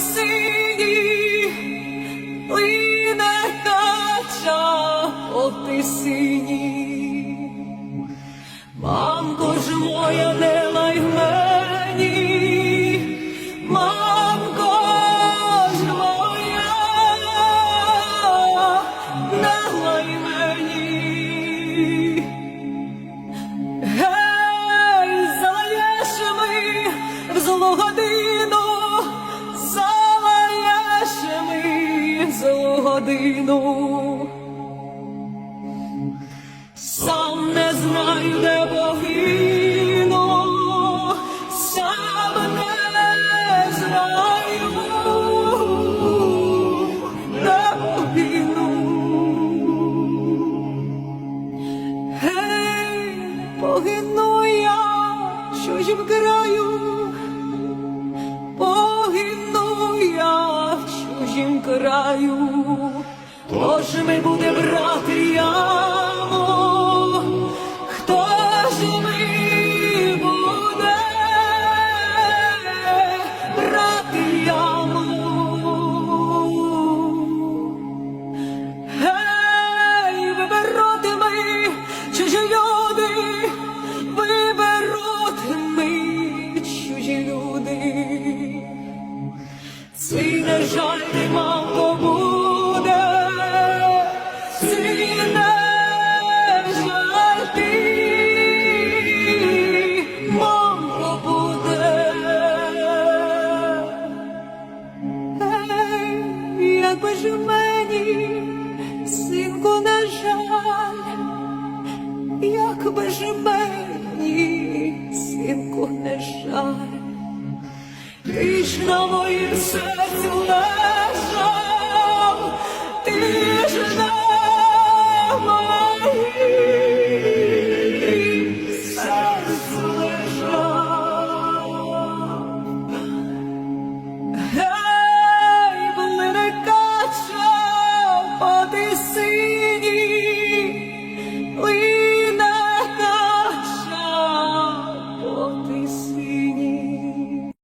синій лине кача, от ти синій, мамко ж моя не лай мені, мамко ж моя не лай мені. Злу. Сам не знаю, де погину, сам не знаю, де погину. Гей, погину я в чужім краю, погину я в чужім краю, тож ми буде брати яму, хто ж ми буде брати яму? Гей, виберуть ми, чужі люди, виберуть ми, чужі люди. Цей не жаль не мало Ж мені, синку, на жаль, якби ж мені, синку, не жаль, ти ж на моїм серці